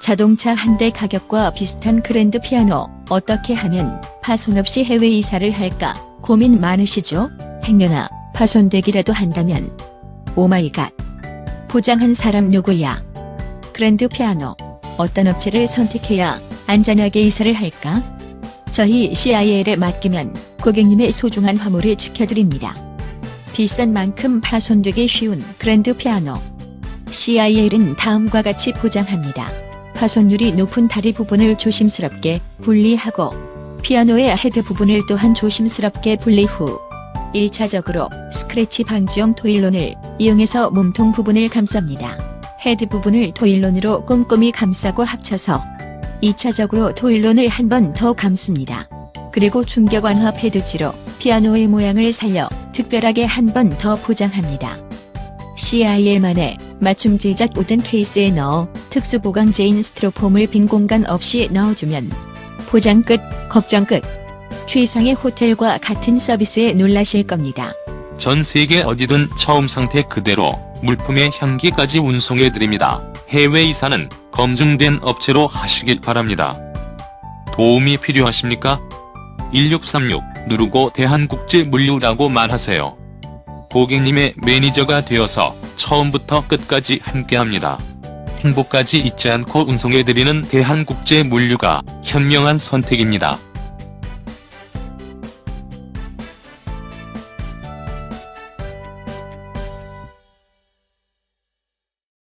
자동차 한 대 가격과 비슷한 그랜드 피아노 어떻게 하면 파손 없이 해외 이사를 할까 고민 많으시죠? 행여나 파손되기라도 한다면 오마이갓 보장한 사람 누구야? 그랜드 피아노 어떤 업체를 선택해야 안전하게 이사를 할까? 저희 CIL에 맡기면 고객님의 소중한 화물을 지켜드립니다. 비싼 만큼 파손되기 쉬운 그랜드 피아노 CIL은 다음과 같이 보장합니다. 파손률이 높은 다리 부분을 조심스럽게 분리하고 피아노의 헤드 부분을 또한 조심스럽게 분리 후 1차적으로 스크래치 방지용 토일론을 이용해서 몸통 부분을 감쌉니다. 헤드 부분을 토일론으로 꼼꼼히 감싸고 합쳐서 2차적으로 토일론을 한 번 더 감습니다. 그리고 충격 완화 패드지로 피아노의 모양을 살려 특별하게 한 번 더 포장합니다. CIL만의 맞춤 제작 우든 케이스에 넣어 특수 보강제인 스티로폼을 빈 공간 없이 넣어주면 포장 끝, 걱정 끝. 최상의 호텔과 같은 서비스에 놀라실 겁니다. 전 세계 어디든 처음 상태 그대로 물품의 향기까지 운송해 드립니다. 해외 이사는 검증된 업체로 하시길 바랍니다. 도움이 필요하십니까? 1636 누르고 대한국제물류라고 말하세요. 고객님의 매니저가 되어서 처음부터 끝까지 함께합니다. 행복까지 잊지 않고 운송해드리는 대한국제물류가 현명한 선택입니다.